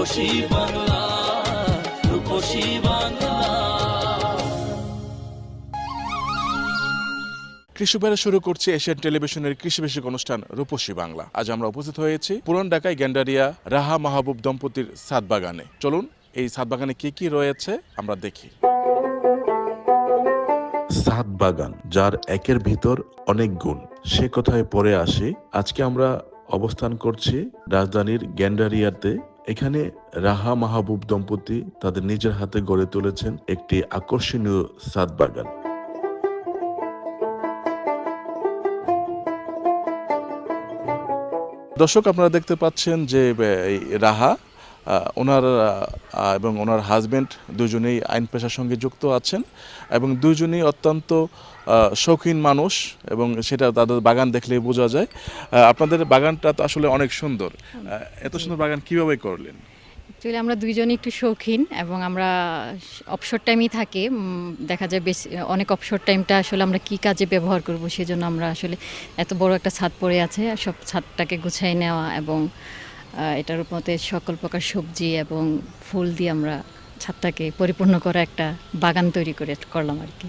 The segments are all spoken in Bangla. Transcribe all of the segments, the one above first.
রূপসী বাংলা রূপসী বাংলা। কৃষি শুরু করছে এশিয়ান টেলিভিশনের কৃষি বিষয়ক অনুষ্ঠান রূপসী বাংলা। আজ আমরা উপস্থিত হয়েছি পুরান ঢাকায় গ্যান্ডারিয়া রাহা মাহবুব দম্পতির সাত বাগানে। চলুন এই সাত বাগানে কি কি রয়েছে আমরা দেখি। সাত বাগান যার একের ভিতর অনেক গুণ। সে কথায় পরে আসি আজকে আমরা অবস্থান করছি রাজধানীর গ্যান্ডারিয়াতে এখানে রাহা মাহবুব দম্পতি তাদের নিজের হাতে গড়ে তুলেছেন একটি আকর্ষণীয় সাদ বাগান। দর্শক, আপনারা দেখতে পাচ্ছেন যে রাহা ওনার এবং ওনার হাজব্যান্ড দুজনেই আইন পেশার সঙ্গে যুক্ত আছেন এবং দুজনেই অত্যন্ত শৌখিন মানুষ এবং সেটা তাদের বাগান দেখলেই বোঝা যায়। আপনাদের বাগানটা তো আসলে অনেক সুন্দর। এত সুন্দর বাগান কীভাবে করলেন? অ্যাকচুয়ালি আমরা দুইজনই একটু শৌখিন এবং আমরা অবসর টাইমই থাকে। দেখা যায় বেশি, অনেক অবসর টাইমটা আসলে আমরা কি কাজে ব্যবহার করব সেজন্য আমরা আসলে এত বড় একটা ছাদ পড়ে আছে। সব ছাদটাকে গুছাই নেওয়া এবং এটার মধ্যে সকল প্রকার সবজি এবং ফুল দিয়ে আমরা ছাদটাকে পরিপূর্ণ করা একটা বাগান তৈরি করে করলাম আর কি।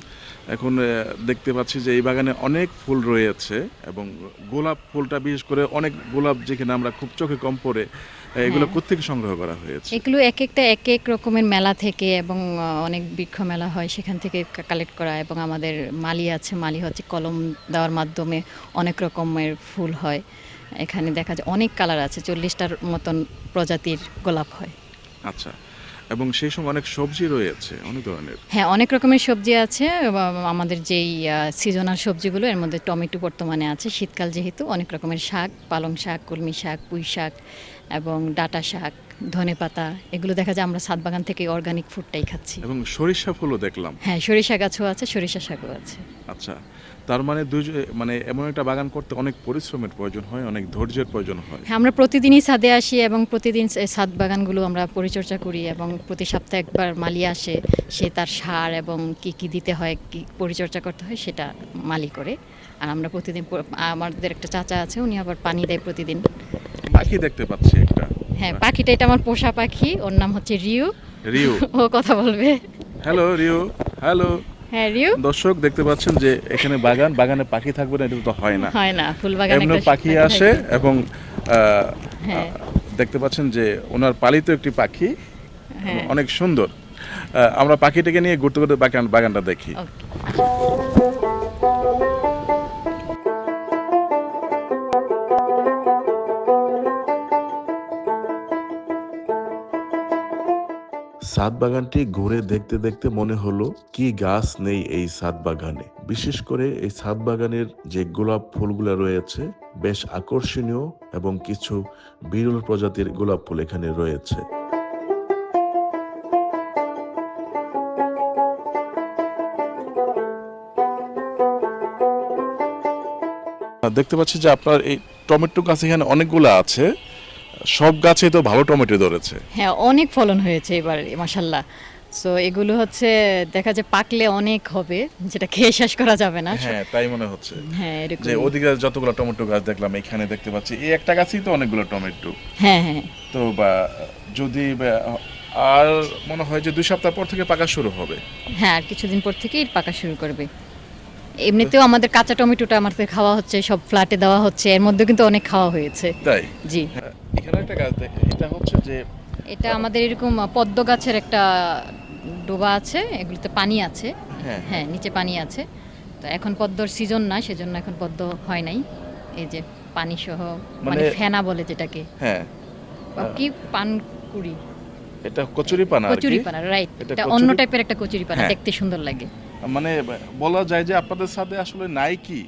এখন দেখতে পাচ্ছি যে এই বাগানে অনেক ফুল রয়েছে এবং গোলাপ ফুলটা বিশেষ করে অনেক গোলাপ যেখানে আমরা খুব চোখে কম পড়ে এগুলো হ্যাঁ। কোথেকে সংগ্রহ করা হয়েছে? এগুলো এক একটা এক এক রকমের মেলা থেকে এবং অনেক বৃক্ষ মেলা হয় সেখান থেকে কালেক্ট করা এবং আমাদের মালি আছে মালি হচ্ছে কলম দেওয়ার মাধ্যমে অনেক রকমের ফুল হয়। এখানে দেখা যায় অনেক কালার আছে চল্লিশটার মতন প্রজাতির গোলাপ হয়। আচ্ছা। এবং সেই সঙ্গে অনেক সবজি রয়েছে অনেক ধরনের। হ্যাঁ অনেক রকমের সবজি আছে। আমাদের যেই সিজনাল সবজিগুলো এর মধ্যে টমেটো বর্তমানে আছে। শীতকাল যেহেতু অনেক রকমের শাক পালং শাক কলমি শাক পুঁই শাক এবং ডাটা শাক ধনে পাতা এগুলো দেখা যায় আমরা সাত বাগান থেকে অর্গানিক ফুডটাই খাচ্ছি। এবং সরিষা ফুলও দেখলাম। হ্যাঁ সরিষা গাছও আছে সরিষা শাকও আছে। আচ্ছা তার মানে দুই মানে এমন একটা বাগান করতে অনেক পরিশ্রমের প্রয়োজন হয় অনেক ধৈর্যের প্রয়োজন হয়। হ্যাঁ আমরা প্রতিদিনই ছাদে আসি এবং প্রতিদিন ছাদ বাগানগুলো আমরা পরিচর্যা করি এবং প্রতি সপ্তাহে একবার মালি আসে সে তার সার এবং কি কি দিতে হয় কি পরিচর্যা করতে হয় সেটা মালি করে। আর আমরা প্রতিদিন আমাদের একটা চাচা আছে উনি আবার পানি দেয় প্রতিদিন। পাখি দেখতে পাচ্ছি একটা। হ্যাঁ পাখিটা এটা আমার পোষা পাখি ওর নাম হচ্ছে রিউ। রিও ও কথা বলবে। হ্যালো রিউ। হ্যালো। হ্যাঁ রিউ দর্শক দেখতে পাচ্ছেন যে এখানে বাগান বাগানে পাখি থাকবে না এটা তো হয় না। হয় না ফুল বাগানে এমনি পাখি আসে এবং আহ, হ্যাঁ। দেখতে পাচ্ছেন যে ওনার পালিত একটি পাখি হ্যাঁ। অনেক সুন্দর। আহ, আমরা পাখিটাকে নিয়ে ঘুরতে ঘুরতে বাগান বাগানটা দেখি। সাত বাগানটি ঘুরে দেখতে দেখতে মনে হলো, কি গাছ নেই এই সাত বাগানে বিশেষ করে এই সাত বাগানের যে গোলাপ ফুলগুলো রয়েছে, বেশ আকর্ষণীয় এবং কিছু বিরল প্রজাতির গোলাপ ফুল এখানে রয়েছে। দেখতে পাচ্ছি যে আপনার এই টমেটো গাছ এখানে অনেকগুলো আছে। সব গাছে তো ভালো টমেটো ধরেছে। হ্যাঁ অনেক ফলন হয়েছে এবার মাসাল্লাহ সো এগুলো হচ্ছে দেখা যায় পাকলে অনেক হবে যেটা খেয়ে শেষ করা যাবে না। হ্যাঁ তাই মনে হচ্ছে। হ্যাঁ এরকম। যে ওদিকে যতগুলো টমেটো গাছ দেখলাম এখানে দেখতে পাচ্ছি এই একটা গাছেই তো অনেকগুলো টমেটো। হ্যাঁ হ্যাঁ। তো বা যদি আর মনে হয় যে দুই সপ্তাহ পর থেকে পাকা শুরু হবে। হ্যাঁ আর কিছুদিন পর থেকেই পাকা শুরু করবে। এমনিতেও আমাদের কাঁচা টমেটোটা আমাদের খাওয়া হচ্ছে সব ফ্ল্যাটে দেওয়া হচ্ছে এর মধ্যে কিন্তু অনেক খাওয়া হয়েছে। তাই? জি। হ্যাঁ, এখানে একটা গাছ দেখ এটা হচ্ছে যে এটা আমাদের এরকম পদ্ম গাছের একটা ডোবা আছে এগুলোতে পানি আছে। হ্যাঁ। হ্যাঁ নিচে পানি আছে। তো এখন পদ্মর সিজন না সেজন্য এখন পদ্ম হয় নাই। এই যে পানি সহ মানে মানে- ফেনা বলে যেটাকে। হ্যাঁ। কি পানকুড়ি এটা কচুরি পানা আর কচুরি পানা রাইট এটা অন্য টাইপের একটা কচুরি পানা হ্যাঁ। দেখতে সুন্দর লাগে। মানে বলা যায় যে আপনাদের সাথে আসলে নাই কি?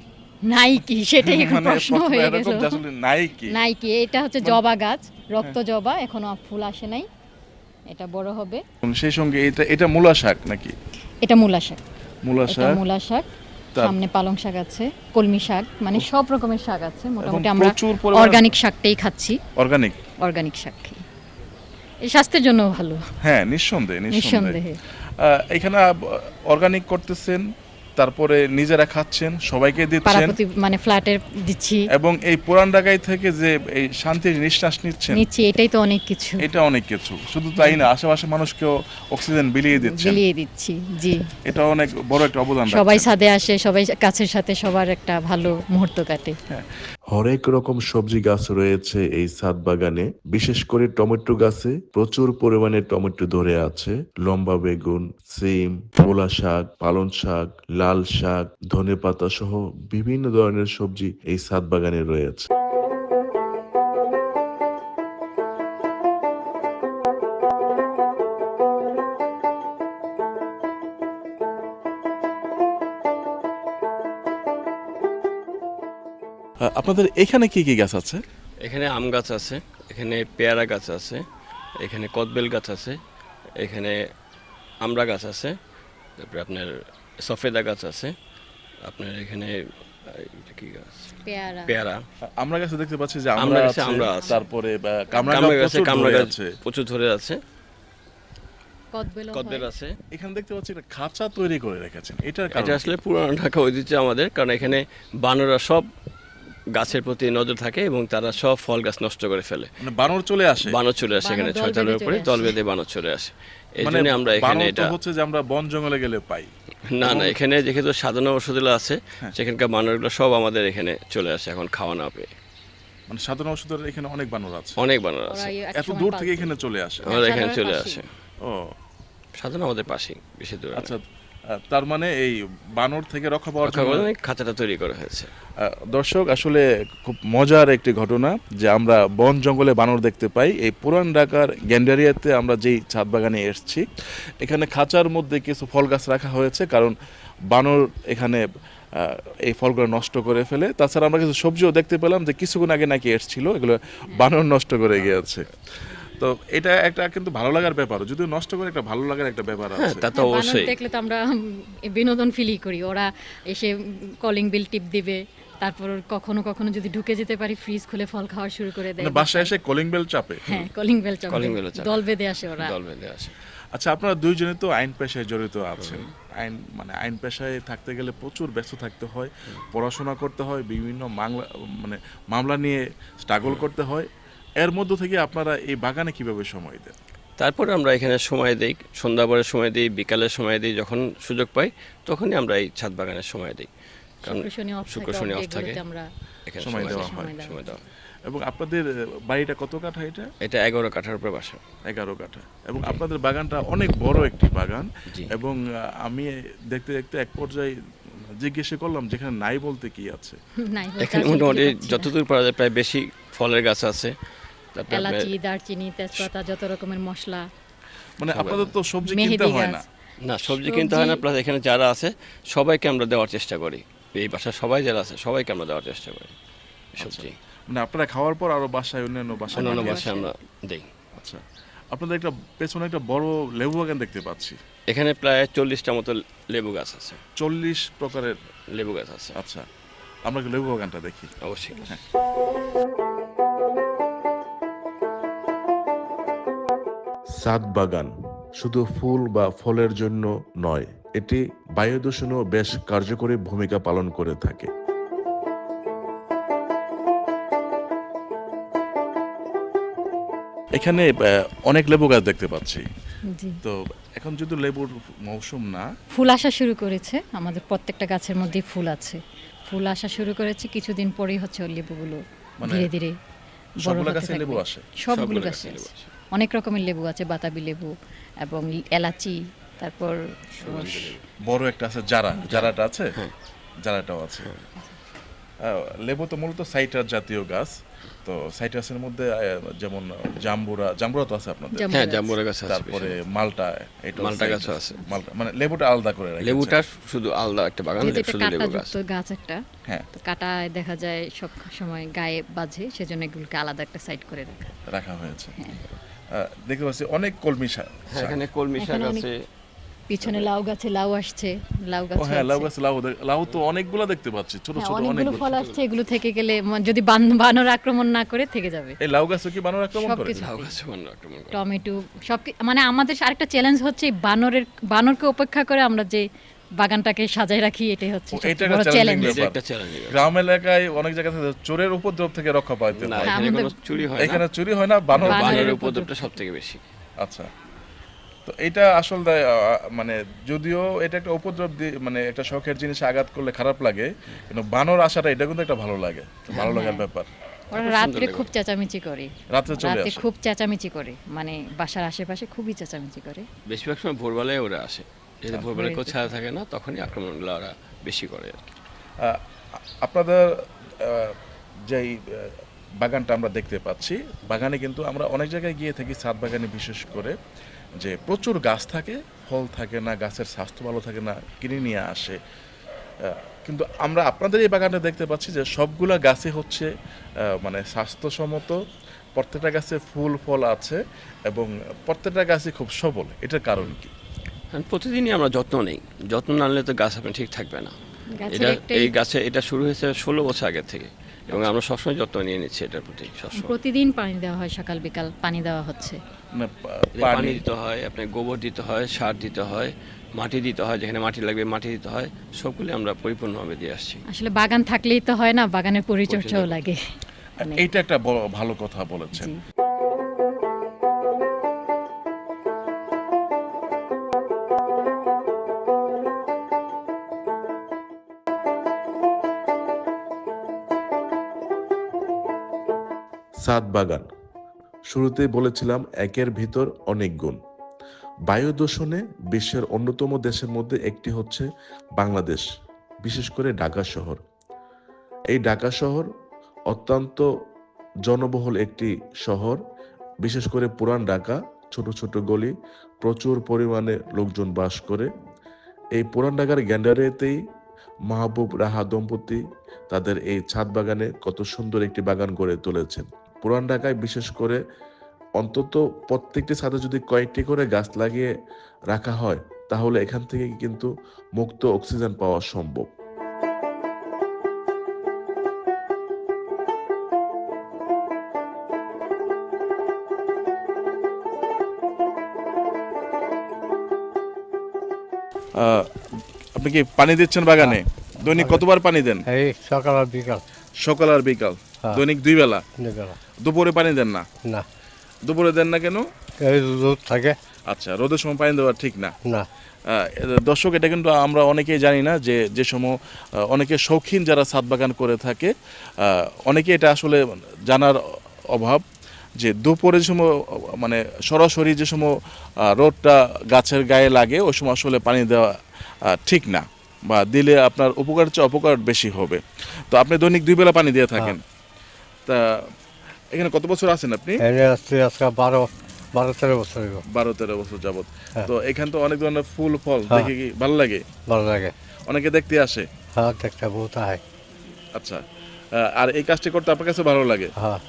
নাই কি সেটাই এখন মানে প্রশ্ন প্রশ্ন হয়ে গেল যে আসলে নাই কি নাই কি এটা হচ্ছে মানে- জবা গাছ রক্ত জবা এখনও ফুল আসে নাই। এটা বড় হবে। সেই সঙ্গে এটা এটা মূলা শাক নাকি? এটা মূলা শাক। মূলা শাক? মূলা শাক। সামনে পালং শাক আছে কলমি শাক মানে সব রকমের শাক আছে। মোটামুটি আমরা অর্গানিক শাকটাই খাচ্ছি। অর্গানিক অর্গানিক শাক এই স্বাস্থ্যের জন্য ভালো। হ্যাঁ নিঃসন্দেহে নিঃসন্দেহে। এখানে অর্গানিক করতেছেন তারপরে নিজেরা খাচ্ছেন সবাইকে দিচ্ছেন। মানে ফ্ল্যাটের দিচ্ছি। এবং এই পুরান ঢাকায় থেকে যে এই শান্তির নিঃশ্বাস নিচ্ছেন নিচ্ছি এটাই তো অনেক কিছু। এটা অনেক কিছু। শুধু তাই না আশেপাশে মানুষকেও অক্সিজেন বিলিয়ে দিচ্ছেন। বিলিয়ে দিচ্ছি জি। এটা অনেক বড় একটা অবদান সবাই সাথে আসে সবাই কাছের সাথে সবার একটা ভালো মুহূর্ত কাটে। হরেক রকম সবজি গাছ রয়েছে এই সাদ বাগানে। বিশেষ করে টমেটো গাছে প্রচুর পরিমাণে টমেটো ধরে আছে। লম্বা বেগুন, সিম ফোলা শাক পালন শাক, লাল শাক ধনে পাতা সহ বিভিন্ন ধরনের সবজি এই সাদ বাগানে রয়েছে। আপনাদের এখানে কি কি গাছ আছে? এখানে আম গাছ আছে এখানে পেয়ারা গাছ আছে এখানে কদবেল গাছ আছে এখানে আমড়া গাছ আছে তারপরে আপনার সফেদা গাছ আছে আপনার এখানে কি গাছ? পেয়ারা। পেয়ারা। আমরা গাছে দেখতে পাচ্ছি যে আমরা আমরা গাছে আমরা আছে। তারপরে গাছে প্রচুর ধরে গাছ আছে। প্রচুর ধরে আছে। কদবেল কদবেল আছে। এখানে দেখতে পাচ্ছি একটা খাঁচা তৈরি করে রেখেছেন। এটা আসলে পুরানো ঢাকা ঐতিহ্য আমাদের কারণ এখানে বানরা সব গাছের প্রতি নজর থাকে এবং তারা সব ফল গাছ নষ্ট করে ফেলে। মানে বানর চলে আসে। বানর চলে আসে এখানে দল উপরে দল বেঁধে বানর চলে আসে। এই মানে জন্য আমরা এখানে এটা হচ্ছে যে আমরা বন জঙ্গলে গেলে পাই। না না এখানে যেহেতু সাধারণ ওষুধগুলো আছে হ্যাঁ। সেখানকার বানরগুলো সব আমাদের এখানে চলে আসে এখন খাওয়া না পেয়ে। মানে সাধারণ ওষুধের এখানে অনেক বানর আছে। অনেক বানর আছে। এত দূর থেকে এখানে চলে আসে। আমাদের এখানে চলে আসে। ও। সাধারণ আমাদের পাশেই বেশি দূরে আচ্ছা তার মানে এই বানর থেকে রক্ষা পাওয়ার জন্য খাঁচাটা তৈরি করা হয়েছে। দর্শক আসলে খুব মজার একটি ঘটনা যে আমরা বন জঙ্গলে বানর দেখতে পাই। এই পুরান ঢাকার গ্যান্ডারিয়াতে আমরা যেই ছাদ বাগানে এসেছি এখানে খাঁচার মধ্যে কিছু ফল গাছ রাখা হয়েছে কারণ বানর এখানে এই ফলগুলো নষ্ট করে ফেলে। তাছাড়া আমরা কিছু সবজিও দেখতে পেলাম যে কিছুক্ষণ আগে নাকি এসেছিল এগুলো বানর নষ্ট করে গিয়েছে। তো এটা একটা কিন্তু ভালো লাগার ব্যাপার যদিও নষ্ট করে একটা ভালো লাগার একটা ব্যাপার হ্যাঁ আছে। তা তো হ্যাঁ, অবশ্যই। দেখলে তো আমরা বিনোদন ফিলই করি। ওরা এসে কলিং বিল টিপ দিবে তারপর কখনো কখনো যদি ঢুকে যেতে পারি ফ্রিজ খুলে ফল খাওয়া শুরু করে দেয়। মানে বাসায় এসে কলিং বেল চাপে? হ্যাঁ কলিং বেল Calling bell চাপে। দল বেঁধে আসে ওরা। দল বেঁধে আসে। আচ্ছা আপনারা দুইজনে তো আইন পেশায় জড়িত আছেন। আইন মানে আইন পেশায় থাকতে গেলে প্রচুর ব্যস্ত থাকতে হয়। পড়াশোনা করতে হয় বিভিন্ন মামলা মানে মামলা নিয়ে স্ট্রাগল করতে হয়। এর মধ্য থেকে আপনারা এই বাগানে কীভাবে সময় দেন? তারপরে আমরা এখানে সময় দিই সন্ধ্যাবারের সময় দিই বিকালের সময় দিই যখন সুযোগ পাই তখনই আমরা এই ছাদ বাগানের সময় দিই। কারণ শুক্র শনি অফ থাকে এখানে সময় দেওয়া হয়। সময় দেওয়া এবং আপনাদের বাড়িটা কত কাঠা এটা? এটা এগারো কাঠার উপরে বাসা। এগারো কাঠা। এবং আপনাদের বাগানটা অনেক বড় একটি বাগান। এবং আমি দেখতে দেখতে এক পর্যায়ে জিজ্ঞেসে করলাম যেখানে নাই বলতে কি আছে? এখানে মোটামুটি যতদূর পারা যায় প্রায় বেশি ফলের গাছ আছে। এলাচি দারচিনি তেজপাতা যত রকমের মশলা। মানে আপনাদের তো সবজি কিনতে হয় না। না সবজি কিনতে হয় না প্লাস এখানে যারা আছে সবাইকে আমরা দেওয়ার চেষ্টা করি। এই বাসার সবাই যারা আছে সবাইকে আমরা দেওয়ার চেষ্টা করি সবজি। মানে আপনারা খাওয়ার পর আরও বাসায় অন্যান্য বাসায় অন্যান্য বাসায় আমরা দিই। আচ্ছা। আপনাদের একটা পেছনে একটা বড় লেবু বাগান দেখতে পাচ্ছি। এখানে প্রায় চল্লিশটা মতো লেবু গাছ আছে। চল্লিশ প্রকারের লেবু গাছ আছে। আচ্ছা। আমরা লেবু বাগানটা দেখি। অবশ্যই। ছাদ বাগান শুধু ফুল বা ফলের জন্য নয় এটি বায়ু দূষণও বেশ কার্যকরী ভূমিকা পালন করে থাকে। এখানে অনেক লেবু গাছ দেখতে পাচ্ছি। তো এখন যদি লেবুর মৌসুম না? ফুল আসা শুরু করেছে আমাদের প্রত্যেকটা গাছের মধ্যেই ফুল আছে। ফুল আসা শুরু করেছে কিছুদিন পরেই হচ্ছে ওই লেবুগুলো মানে ধীরে ধীরে বড় সবগুলো গাছে লেবু আসে? সবগুলো গাছে গাছে লেবু আসে। অনেক রকমের লেবু আছে বাতাবি লেবু এবং এলাচি তারপর বড় একটা আছে জারা জারাটা আছে? হ্যাঁ। জারাটাও আছে। লেবু তো মূলত সাইটাস জাতীয় গাছ তো সাইটাসের মধ্যে যেমন জাম্বুরা জাম্বুরা তো আছে আপনাদের? হ্যাঁ জাম্বুরা গাছ আছে তারপরে। মালটা এটা মালটা গাছ আছে। মালটা মানে লেবুটা আলাদা করে রেখেছে। লেবুটা শুধু আলাদা একটা বাগান শুধু লেবু গাছ কাঁটাযুক্ত গাছ। একটা হ্যাঁ। তো কাটায় দেখা যায় সব সময় গায়ে বাজে সেজন্য এগুলোকে আলাদা একটা সাইড করে রাখা। রাখা হয়েছে। আহ, দেখতে পাচ্ছি অনেক কলমি শাক। হ্যাঁ, এখানে কলমি শাক আছে। পিছনে লাউ গাছে লাউ আসছে লাউ গাছ হ্যাঁ লাউ গাছ লাউ লাউ তো অনেকগুলো দেখতে পাচ্ছি ছোট ছোট অনেকগুলো ফল আসছে এগুলো থেকে গেলে যদি বানর আক্রমণ না করে থেকে যাবে। এই লাউ গাছে কি বানর আক্রমণ করে? সবকিছু। লাউ গাছে মানুষ আক্রমণ করে। টমেটো সব মানে আমাদের আরেকটা চ্যালেঞ্জ হচ্ছে এই বানরের বানরকে উপেক্ষা করে আমরা যে বাগানটাকে সাজায় রাখি এটাই হচ্ছে এটা একটা বড় চ্যালেঞ্জ এটা একটা চ্যালেঞ্জ গ্রাম এলাকায় অনেক জায়গা থেকে চোরের উপদ্রব থেকে রক্ষা পাইতে না হয় এখানে কোনো চুরি হয় এখানে চুরি হয় না বানর বানরের উপদ্রবটা সব থেকে বেশি। আচ্ছা। তো এটা আসলে মানে যদিও এটা একটা উপদ্রব মানে একটা শখের জিনিস আঘাত করলে খারাপ লাগে কিন্তু বানর আসাটা এটা কিন্তু একটা ভালো লাগে ভালো লাগার ব্যাপার। ওরা রাত্রে খুব চেঁচামেচি করে। রাত্রে চলে আসে। খুব চেঁচামেচি করে। মানে বাসার আশেপাশে খুবই চেঁচামেচি করে। বেশিরভাগ সময় ভোরবেলায় ওরা আসে। যদি আচ্ছা। কেউ ছায়া থাকে না তখনই আক্রমণগুলো ওরা বেশি করে আর কি। আপনাদের যেই বাগানটা আমরা দেখতে পাচ্ছি বাগানে কিন্তু আমরা অনেক জায়গায় গিয়ে থাকি ছাদ বাগানে বিশেষ করে যে প্রচুর গাছ থাকে ফল থাকে না গাছের স্বাস্থ্য ভালো থাকে না কিনে নিয়ে আসে। কিন্তু আমরা আপনাদের এই বাগানে দেখতে পাচ্ছি যে সবগুলা গাছে হচ্ছে মানে স্বাস্থ্যসম্মত প্রত্যেকটা গাছে ফুল ফল আছে এবং প্রত্যেকটা গাছে খুব সবল। এটার কারণ কি? প্রতিদিনই আমরা যত্ন নেই। যত্ন না নিলে তো গাছ আপনার ঠিক থাকবে না। এটা এই গাছে এটা শুরু হয়েছে ষোলো বছর আগে থেকে এবং আমরা সবসময় যত্ন নিয়ে নিচ্ছি এটার প্রতি সবসময়। প্রতিদিন পানি দেওয়া হয় সকাল বিকাল? পানি দেওয়া হচ্ছে? পানি দিতে হয় আপনার গোবর দিতে হয় সার দিতে হয় মাটি দিতে হয় যেখানে মাটি লাগবে মাটি দিতে হয় সবগুলি আমরা পরিপূর্ণভাবে দিয়ে আসছি। আসলে বাগান থাকলেই তো হয় না বাগানের পরিচর্যাও লাগে। এটা একটা ভালো কথা বলেছেন। সাত বাগান। শুরুতেই বলেছিলাম একের ভিতর অনেক গুণ। বায়ু দূষণে বিশ্বের অন্যতম দেশের মধ্যে একটি হচ্ছে বাংলাদেশ, বিশেষ করে ঢাকা শহর। এই ঢাকা শহর অত্যন্ত জনবহুল একটি শহর, বিশেষ করে পুরান ঢাকা, ছোট ছোট গলি, প্রচুর পরিমাণে লোকজন বাস করে। এই পুরান ঢাকার গ্যান্ডারিয়াতেই মাহবুব রাহা দম্পতি তাদের এই ছাদ বাগানে কত সুন্দর একটি বাগান গড়ে তুলেছেন। পুরান ঢাকায় বিশেষ করে অন্তত প্রত্যেকটি ছাদে যদি কয়েকটি করে গাছ লাগিয়ে রাখা হয় তাহলে এখান থেকে কিন্তু মুক্ত অক্সিজেন পাওয়া সম্ভব। আপনি কি পানি দিচ্ছেন বাগানে? দৈনিক কতবার পানি দেন? এই সকাল আর বিকাল। সকাল আর বিকাল। হ্যাঁ। দৈনিক দুই বেলা? দুপুরে পানি দেন না? না। দুপুরে দেন না কেন? দুধ থাকে। আচ্ছা রোদের সময় পানি দেওয়া ঠিক না। না। দর্শক এটা কিন্তু আমরা অনেকেই জানি না যে যে সময় অনেকে শৌখিন যারা ছাদ বাগান করে থাকে অনেকে এটা আসলে জানার অভাব যে দুপুরে যে সময় মানে সরাসরি যে সময় রোদটা গাছের গায়ে লাগে ওই সময় আসলে পানি দেওয়া ঠিক না বা দিলে আপনার উপকার চেয়ে অপকার বেশি হবে। তো আপনি দৈনিক দুই বেলা পানি দিয়ে থাকেন। তা এখানে কত বছর আছেন আপনি? আজকে বারো বারো তেরো বছর বারো তেরো বছর যাবত হ্যাঁ। তো এখানে তো অনেক ধরনের ফুল ফল হ্যাঁ। দেখে কি ভালো লাগে? ভালো লাগে। অনেকে দেখতে আসে। হ্যাঁ দেখতে বহুত হয় আচ্ছা। আর এই কাজটি করতে আপনার কাছে ভালো লাগে? হ্যাঁ।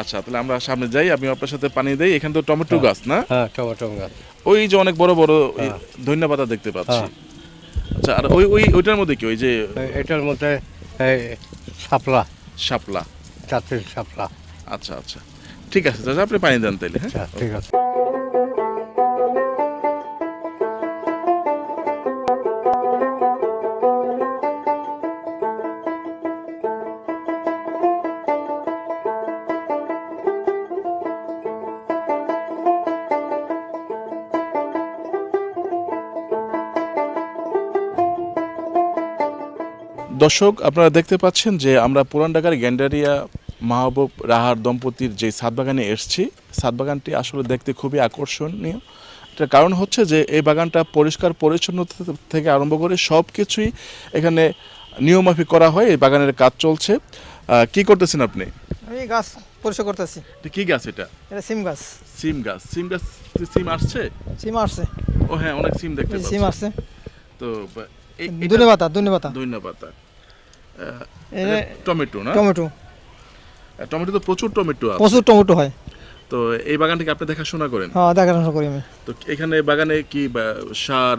আচ্ছা তাহলে আমরা সামনে যাই আমি আপনার সাথে পানি দেই। এখানে তো টমেটো গাছ না? হ্যাঁ টমেটো গাছ। ওই যে অনেক বড় বড় হ্যাঁ। ধন্যা পাতা দেখতে পাচ্ছি। হ্যাঁ। আচ্ছা আর ওই ওই ওইটার মধ্যে কি? ওই যে এটার মধ্যে এই শাপলা। শাপলা। জাতির শাপলা আচ্ছা আচ্ছা। ঠিক আছে চাচা আপনি পানি দেন তাইলে হ্যাঁ? আচ্ছা ঠিক আছে। দর্শক আপনারা দেখতে পাচ্ছেন যে আমরা পুরান ঢাকার গ্যান্ডারিয়া মাহবুব রাহার দম্পতির যে সাত বাগানে এসছি সাত বাগানটি আসলে দেখতে খুবই আকর্ষণীয়। এটার কারণ হচ্ছে যে এই বাগানটা পরিষ্কার পরিচ্ছন্নতা থেকে আরম্ভ করে সব কিছুই এখানে নিয়মাফিক করা হয় এই বাগানের কাজ চলছে। কি করতেছেন আপনি? আমি গাছ পরিষ্কার করতেছি। এটা কি গাছ এটা? এটা সিম গাছ। সিম গাছ। সিম গাছ সিম আসছে? সিম আসছে। ও হ্যাঁ অনেক সিম দেখতে এই সিম আসছে। তো এই- এটা- ধনে পাতা ধনে পাতা ধনিয়া পাতা এটা এটা টমেটো না? টমেটো। টমেটো তো প্রচুর টমেটো আছে। প্রচুর টমেটো হয়। তো এই বাগানটিকে আপনি দেখাশোনা করেন? হ্যাঁ দেখাশোনা করি আমি। তো এখানে বাগানে কি সার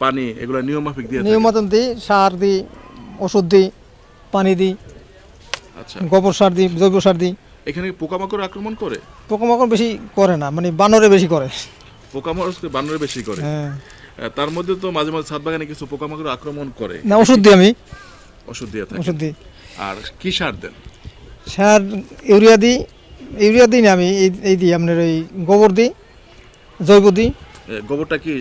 পানি এগুলো নিয়মাফিক দিয়ে থাকে? নিয়ম মতন দিই সার দিই ওষুধ দিই পানি দিই আচ্ছা। গোবর সার দিই জৈব সার দিই। এখানে পোকামাকড় আক্রমণ করে? পোকামাকড় বেশি করে না মানে বানরে বেশি করে। পোকামাকড় বানরে বেশি করে। হ্যাঁ। তার মধ্যে তো মাঝে মাঝে ছাদ বাগানে কিছু পোকামাকড় আক্রমণ করে। না ওষুধ দিই আমি। ওষুধ দিয়ে থাকে। ওষুধ দিই। আর কি সার দেন? সার ইউরিয়া দিই ইউরিয়া দিই না আমি এই এই দিই আপনার ওই গোবর দিই জৈব দিই। গোবরটা কি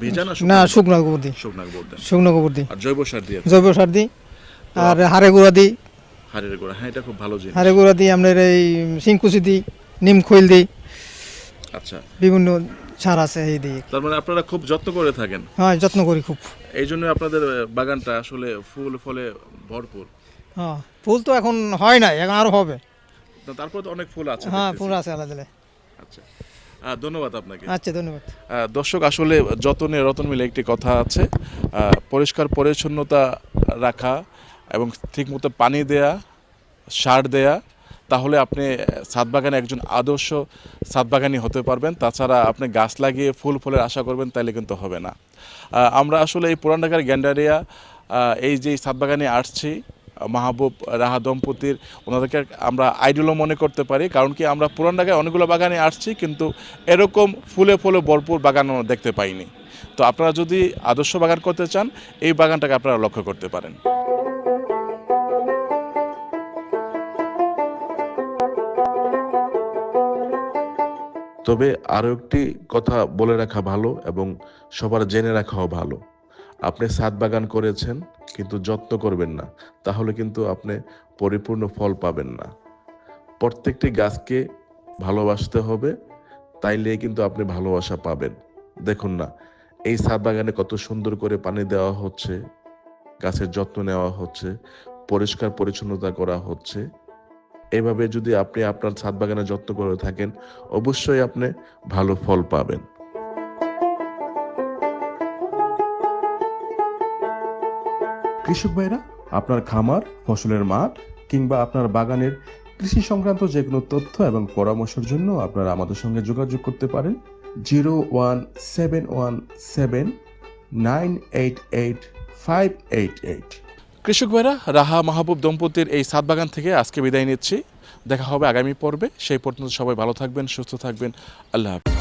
ভিজা না না শুকনো গোবর দিই। শুকনা গোবর দেন। শুকনো গোবর দিই। আর জৈব সার দিই জৈব সার দিই। আর হাড়ে গুঁড়া দিই। হাড়ের গোড়া হ্যাঁ এটা খুব ভালো জিনিস। হাড়ে গুঁড়া দিই আপনার এই শিংকুচি দিই নিম খৈল দিই। আচ্ছা। বিভিন্ন সার আছে এই দিই। তার মানে আপনারা খুব যত্ন করে থাকেন? হ্যাঁ যত্ন করি খুব। এই জন্য আপনাদের বাগানটা আসলে ফুল ফলে ভরপুর। হ্যাঁ। ফুল তো এখন হয় নাই এখন আরও হবে। তারপর তো অনেক ফুল আছে হ্যাঁ ফুল আছে আলাদা আচ্ছা। ধন্যবাদ আপনাকে। আচ্ছা ধন্যবাদ। দর্শক আসলে যতনে রতন মিলে একটি কথা আছে। পরিষ্কার পরিচ্ছন্নতা রাখা এবং ঠিকমতো পানি দেয়া সার দেয়া তাহলে আপনি আহ, ছাদ বাগানে একজন আদর্শ বাগানি হতে পারবেন। তাছাড়া আপনি গাছ লাগিয়ে ফুল ফলের আশা করবেন তাইলে কিন্তু হবে না। আমরা আসলে এই পুরান ঢাকার গ্যান্ডারিয়া এই যে ছাদ বাগানে আসছি মাহবুব রাহা দম্পতির, ওনাদেরকে আমরা আইডলও মনে করতে পারি, কারণ কি আমরা পুরান ঢাকায় অনেকগুলো বাগানে আসছি, কিন্তু এরকম ফুলে ফুলে ভরপুর বাগান দেখতে পাইনি। তো আপনারা যদি আদর্শ বাগান করতে চান, এই বাগানটাকে আপনারা লক্ষ্য করতে পারেন। তবে আরও একটি কথা বলে রাখা ভালো এবং সবার জেনে রাখাও ভালো। আপনি ছাদ বাগান করেছেন, কিন্তু যত্ন করবেন না। তাহলে কিন্তু আপনি পরিপূর্ণ ফল পাবেন না। প্রত্যেকটি গাছকে ভালোবাসতে হবে, তাইলে কিন্তু আপনি ভালোবাসা পাবেন। দেখুন না, এই ছাদ বাগানে কত সুন্দর করে পানি দেওয়া হচ্ছে, গাছের যত্ন নেওয়া হচ্ছে, পরিষ্কার পরিচ্ছন্নতা করা হচ্ছে। এভাবে যদি আপনি আপনার ছাদ বাগানে যত্ন করে থাকেন, অবশ্যই আপনি ভালো ফল পাবেন। কৃষক ভাইরা, আপনার খামার, ফসলের মাঠ, কিংবা আপনার বাগানের কৃষি সংক্রান্ত যে কোনো তথ্য এবং পরামর্শের জন্য আপনারা আমাদের সঙ্গে যোগাযোগ করতে পারেন। Zero one seven one seven nine eight eight five eight eight. কৃষক ভাইরা, রাহা মাহবুব দম্পতির এই সাত বাগান থেকে আজকে বিদায় নিচ্ছি। দেখা হবে আগামী পর্বে। সেই পর্যন্ত সবাই ভালো থাকবেন, সুস্থ থাকবেন। আল্লাহ হাফিজ।